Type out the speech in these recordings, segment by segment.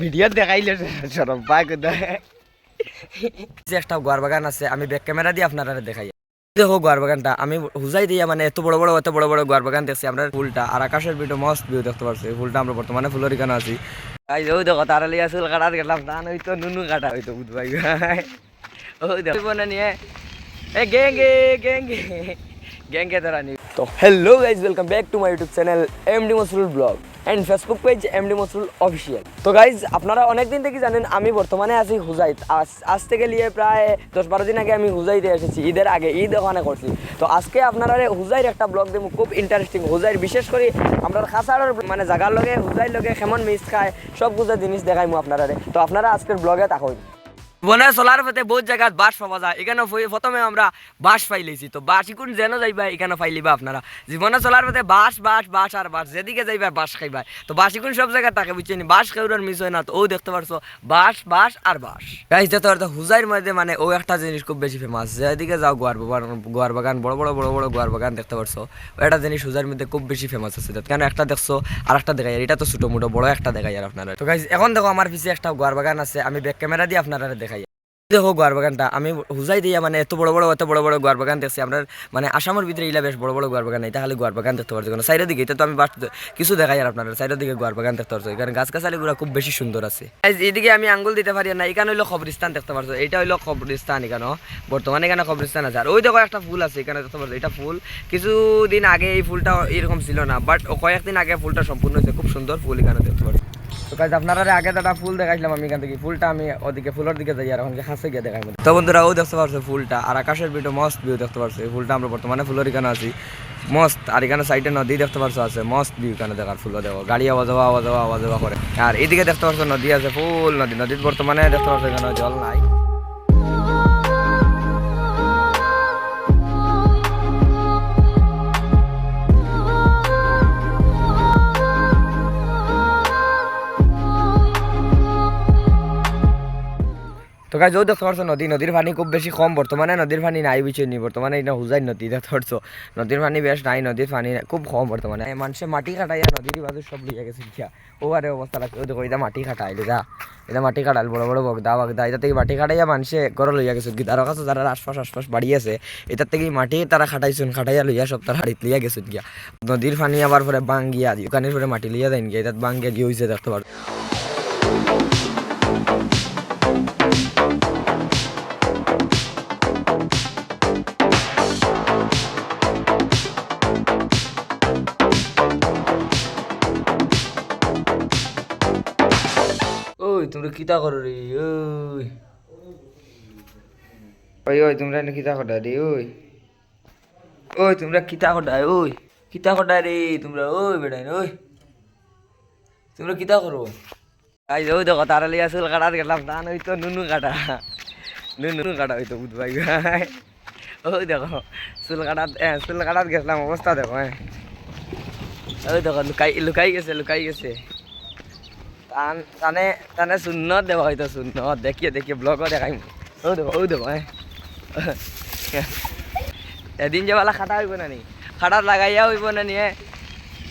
Video দেখাইলে সরম পায় যে একটা গোয়ার বাগান আছে আমি ব্যাক ক্যামেরা দিয়ে আপনারা দেখাই। দেখো গোয়ার বাগানটা আমি হুজাই দিয়া মানে এত বড় বড় এত বড় বড় গোয়ার বাগান দেখছি আমরা ফুলটা আর আকাশের ভিডিও মস্ত ভিউ দেখতে পাচ্ছি ফুলটা আমরা বর্তমানে ফুলের এখানে আছি। যাও দেখো তারা লিয়া চুল কাটার গেলাম তা নয়তো নুনু কাটা হইতো বুধবাই ওই দেখো নিয়ে। এ গেঙ্গে গেঙ্গে গেঙ্গে তারা নি তো hello guys welcome back to my YouTube channel M D Masrul vlog and Facebook page M D Masrul official. তো গাইজ আপনারা অনেকদিন থেকে জানেন, আমি বর্তমানে আছি হুজাইত। আজ থেকে নিয়ে প্রায় দশ বারো দিন আগে আমি হুজাইতে এসেছি, ঈদের আগে, ঈদ ওখানে করছি। তো আজকে আপনারা হুজাইর একটা ব্লগ দেবো, খুব ইন্টারেস্টিং হুজাইর বিশেষ করে আমরা খাসার মানে জাগার লগে, হুজাইর লগে কেমন মিস খায় সব গুজা জিনিস দেখাইমু আপনারা তো আপনারা আজকের ব্লগে তাকই বনে চলার পথে বহুত জায়গাত বাস পাওয়া যায়। এখানে প্রথমে আমরা বাস পাইলেছি তো বাস ইকুন যেন যাইবা এখানে পাইলিবা আপনারা। জীবনে চলার পথে বাস বাস বাস আর বাস যেদিকে যাইবা বাস খাইবা। তো বাস ইকুন সব জায়গায় থাকে বুঝছেন বাস খেউরার মিস হয় না। তো ও দেখতে পারছ বাস বাস আর বাস গাইজ দেখতে পারতো হুজাইর মধ্যে মানে ও একটা জিনিস খুব বেশি ফেমাস যেদিকে যাও গোয়ার বাগান গোয়ার বাগান, বড় বড় বড় বড় গোয়ার বাগান দেখতে পারছ ও একটা জিনিস হুজাইর মধ্যে খুব বেশি ফেমাস আছে। কেন একটা দেখছ আর একটা দেখাই এটা তো ছোটো মোটো, বড় একটা দেখাই আর আপনারা। তো গাইজ এখন দেখো আমার পিছিয়ে একটা গোয়ার বাগান আছে। আমি ব্যাক ক্যামেরা দিয়ে আপনারা দেখাই দেখো গোয়ার বাগানটা। আমি হুজাই দিয়া মানে এত বড় বড়, এত বড় বড় গোয়ার বাগান দেখছি। আমরা মানে আসামের ভিতরে ইলা বেশ বড় বড় গোয়ার বাগান নাই, তাহলে গোয়ার বাগান দেখতে পারছ কারণ সাইডের দিকে এটা তো আমি কিছু দেখাই আর আপনারা সাইডের দিকে গোয়ার বাগান দেখতে পারছ এখানে গাছ গাছালিগুলো খুব বেশি সুন্দর আছে। এদিকে আমি আঙ্গুল দিতে পারি না, এখানে হইল খবরিস্তান দেখতে পারছ। এটা হইল খবরিস্তান এখানে বর্তমানে এখানে খবরিস্তান আছে। আর ওই দেখো একটা ফুল আছে, এখানে দেখতে পারছ, এটা ফুল। কিছুদিন আগে এই ফুলটা এরকম ছিল না, বাট কয়েকদিন আগে ফুলটা সম্পূর্ণ হয়েছে। খুব সুন্দর ফুল এখানে দেখতে পারছ। কাজ আপনারা আগে একটা ফুল দেখাইছিলাম আমি এখান থেকে। ফুলটা আমি ওদিকে, ফুলের দিকে যাই আর ওখানে কাছে গিয়ে দেখাই। তো দেখতে পারছ ফুলটা আর আকাশের ভিডিও মস্ত ভিউ দেখতে পারছ। ফুলটা আমরা বর্তমানে ফুলের এখানে আছি। মস্ত, আর এখানে সাইডে নদী দেখতে পারছ আছে। মস্ত ভিউ এখানে দেখার ফুল দেখো। গাড়ি আওয়া যাওয়া আওয়া যাওয়া আওয়া যাওয়া করে। আর এদিকে দেখতে পারছ নদী আছে, ফুল নদী। নদীর বর্তমানে দেখতে পারছ এখানে জল নাই। গাছ ও দেখতে পারছ নদী। নদীর পানি খুব বেশি কম বর্তমানে নদীর পানি নাই বুঝছে নি? বর্তমানে এটা হুজাই নদী দেখতে পারছ নদীর পানি বেশ নাই নদীর পানি খুব কম বর্তমানে মানুষে মাটি কাটাইয়া নদীর বাজু সব লিয়ে গেছে কিয়া ও আরে অবস্থা লাগছে। ও দেখো এটা মাটি কাটাইল যা। এটা মাটি কাটাইল বড় বড় বগদা বগদা। এটা থেকে মাটি কাটাইয়া মানুষে ঘরে লইয়া গেছে কি তার কাছে যারা আশপাশ আশপাশ বাড়ি আছে এটার থেকে মাটি তারা খাটাইছুন খাটাইয়া লইয়া সব তারা হাড়িত লিয়া গেছে গিয়া। নদীর পানি আবার পরে বাঙ্গিয়া দোকানের পরে মাটি লিয়া দেন গিয়া এটা বাঙ্গিয়া গিয়ে হয়েছে দেখতে পারো ওই তোমরা কিতা করো রে? ওই। ওই ওই তোমরা কিতা কটা রে? ওই। ওই তোমরা কিতা কটা ওই কিতা কটা রে? তোমরা ওই বেড়াই ওই। তোমরা কিতা করো? আই ওই দেখো তারা লিয়া চুল কাটার গেলাম তা নয়তো নুনু কাটা নুনু কাটা হইতো বুধবাই ওই দেখো চুল কাটার হ্যাঁ চুল কাটার গেছিলাম অবস্থা দেখো হ্যাঁ ওই দেখো লুকাই লুকাই গেছে লুকাই গেছে টান টানে টানে শূন্য দেব হয়তো শূন্য দেখিয়ে দেখিয়ে ব্লগও দেখাই ও দেখো ও দেখো হ্যাঁ এদিন যে বেলা খাটা হইব না নি খাটা লাগাইয়া হইব না নি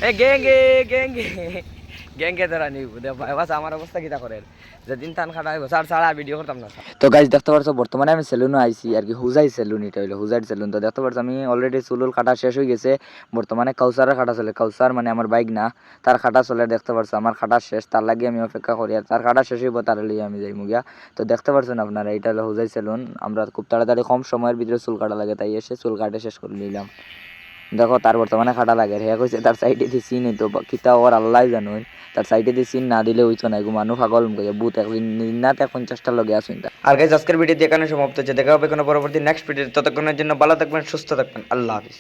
এ, গেঙ্গে গেঙ্গে। ধরা নিব। বাস আমার অবস্থা কিতা করে যেদিন টান খাটা হইব সার সারা ভিডিও করতাম না তো গাইজ দেখতে পারছ, বর্তমানে আমি সেলুনে আইছি, আর কি হুজাই সেলুন এটা হইল, হুজাই সেলুন তো দেখতে পারছ, আমি অলরেডি চুলুল কাটা শেষ হয়ে গেছে। বর্তমানে কাউসারের কাটা চলে, কাউসার মানে আমার বাইক না। তার কাটা চলে, দেখতে পারছ, আমার কাটা শেষ, তার লাগে আমি অপেক্ষা করি, আর তার কাটা শেষ হইব, তার লিয়ে আমি যাই মুগিয়া। তো দেখতে পারছেন আপনারা, এটা হলো হুজাই সেলুন আমরা খুব তাড়াতাড়ি কম সময়ের ভিতরে চুল কাটা লাগে, তাই এসে চুল কাটে শেষ করে নিলাম। দেখো, তার বর্তমানে খাটা লাগে। হ্যাঁ কইছে, তার সাইডে দিয়ে সিন হইতো কিতা ওর আল্লাহ জানো তার সাইডে দিয়ে সিন না দিলে হইতো না গো মানুষ পাগল মুখে বুত না তে পঞ্চাশটা লগে আসুন আর গাইজ আজকের ভিডিও এখানে সমাপ্ত হচ্ছে। দেখা হবে কোনো পরবর্তী নেক্সট ভিডিও ততক্ষণের জন্য ভালো থাকবেন, সুস্থ থাকবেন। আল্লাহ হাফিজ।